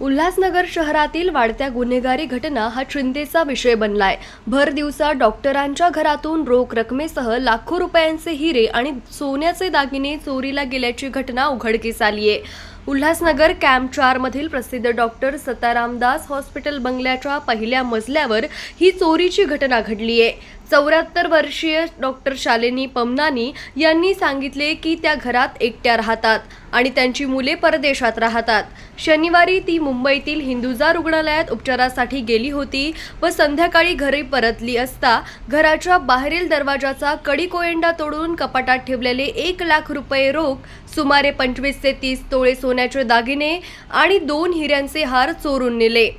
उल्हासनगर शहरातील वाढत्या गुन्हेगारी घटना हा चिंतेचा विषय बनलाय. भर दिवसा डॉक्टरांच्या घरातून रोख रकमेसह लाखो रुपयांचे हिरे आणि सोन्याचे दागिने चोरीला गेल्याची घटना उघडकीस आलीये. उल्हासनगर कॅम्प चार मधील प्रसिद्ध डॉक्टर सतारामदास हॉस्पिटल बंगल्याच्या पहिल्या मजल्यावर ही चोरीची घटना घडलीय. चौऱ्याहत्तर वर्षीय डॉक्टर शालिनी पमनानी यांनी सांगितले की त्या घरात एकट्या राहतात आणि त्यांची मुले परदेशात राहतात. शनिवारी ती मुंबईतील हिंदुजा रुग्णालयात उपचारासाठी गेली होती व संध्याकाळी घरी परतली असता घराच्या बाहेरील दरवाजाचा कडी कोयंडा तोडून कपाटात ठेवलेले एक लाख रुपये रोख सुमारे पंचवीस ते तीस तोळे सोन्याचे दागिने आणि दोन हिऱ्यांचे हार चोरून नेले.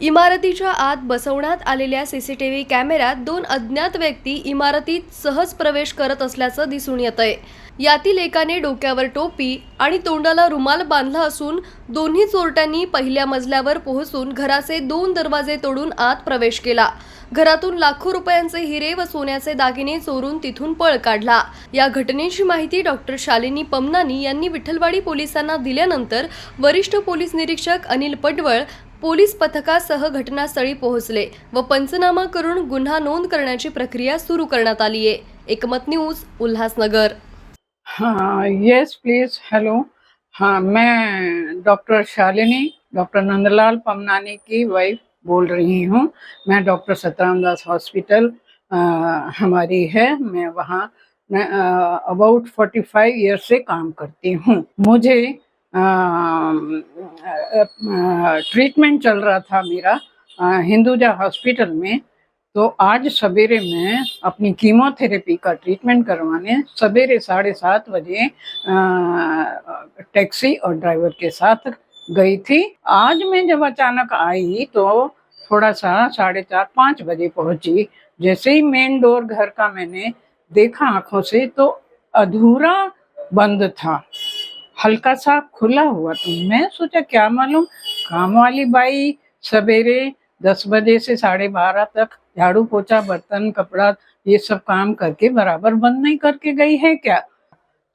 इमारतीच्या आत बसवण्यात आलेल्या सीसीटीव्ही कॅमेऱ्यात दोन अज्ञात व्यक्ती इमारतीत सहज प्रवेश करत असल्याचं दिसून येत आहे यातील एकाने डोक्यावर टोपी आणि तोंडाला रुमाल बांधला असून दोन्ही चोरट्यांनी पहिल्या मजल्यावर पोहोचून घराचे दोन दरवाजे तोडून आत प्रवेश केला. घरातून लाखो रुपयांचे हिरे व सोन्याचे दागिने चोरून तिथून पळ काढला. या घटनेची माहिती डॉक्टर शालिनी पमनानी यांनी विठ्ठलवाडी पोलिसांना दिल्यानंतर वरिष्ठ पोलीस निरीक्षक अनिल पडवळ पोलीस पथकासह घटनास्थळी पोहोचले व पंचनामा करून गुन्हा नोंद करण्याची प्रक्रिया सुरू करण्यात आली आहे. एकमत न्यूज उल्हासनगर. हाँ यस प्लीज हेलो हाँ मैं डॉक्टर शालिनी डॉक्टर नंदलाल पमनानी की वाइफ बोल रही हूँ. मैं डॉक्टर सतराम दास हॉस्पिटल हमारी है. मैं वहाँ मैं अबाउट फोर्टी फाइव ईयर से काम करती हूँ. मुझे ट्रीटमेंट चल रहा था मेरा हिंदुजा हॉस्पिटल में। तो आज सवेरे मैं अपनी कीमोथेरेपी का ट्रीटमेंट करवाने सवेरे साढ़े सात बजे टैक्सी और ड्राइवर के साथ गई थी। आज मैं जब अचानक आई तो थोड़ा सा साढ़े चार, पाँच बजे पहुँची। जैसे ही मेन डोर घर का मैंने देखा आँखों से तो अधूरा बंद था। हल्का सा खुला हुआ तो मैं सोचा, क्या मालूम? काम वाली बाई सवेरे दस बजे से साढ़े बारह तक झाड़ू पोछा, बर्तन, कपड़ा, ये सब काम करके बराबर बंद नहीं करके गई है क्या?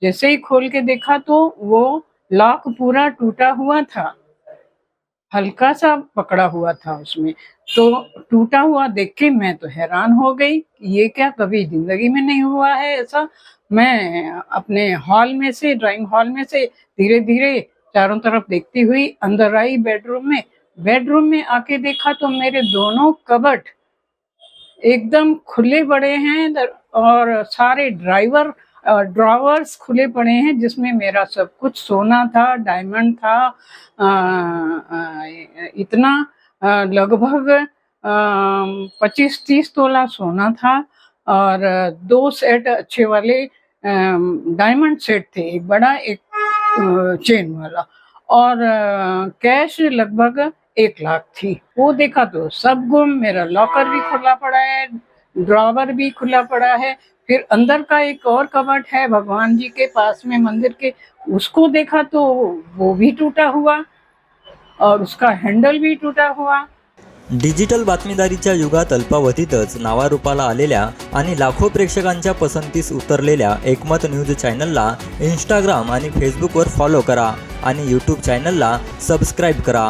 जैसे ही खोल के देखा तो वो लॉक पूरा टूटा हुआ था। हल्का सा पकड़ा हुआ था उसमें। तो टूटा हुआ देख के मैं तो हैरान हो गई ये क्या कभी ज़िंदगी में नहीं हुआ है ऐसा? मैं अपने हॉल में से, ड्राइंग हॉल में से धीरे धीरे चारों तरफ़ देखती हुई अंदर आई बेडरूम में। बेडरूम में आके देखा तो मेरे दोनों कबट एकदम खुले बड़े हैं और सारे ड्राइवर ड्रॉवर्स खुले पड़े हैं जिसमें मेरा सब कुछ सोना था डायमंड था इतना लगभग पच्चीस तीस तोला सोना था और दो सेट अच्छे वाले डायमंड सेट थे, एक बड़ा, एक चेन वाला और कैश लगभग एक लाख थी। वो देखा तो सब गुम, मेरा लॉकर भी खुला पड़ा है ड्रावर भी खुला पड़ा है। फिर अंदर का एक और कबट है भगवान जी के पास में मंदिर के। उसको देखा तो वो भी टूटा हुआ और उसका हैंडल भी टूटा हुआ। डिजिटल बातमीदारीच्या युगात अल्पावधीतच नावारूपाला आलेल्या आणि लाखो प्रेक्षकांच्या पसंतीस उतरलेल्या एकमत न्यूज चॅनलला इंस्टाग्राम आणि फेसबुकवर फॉलो करा आणि यूट्यूब चॅनलला सबस्क्राईब करा.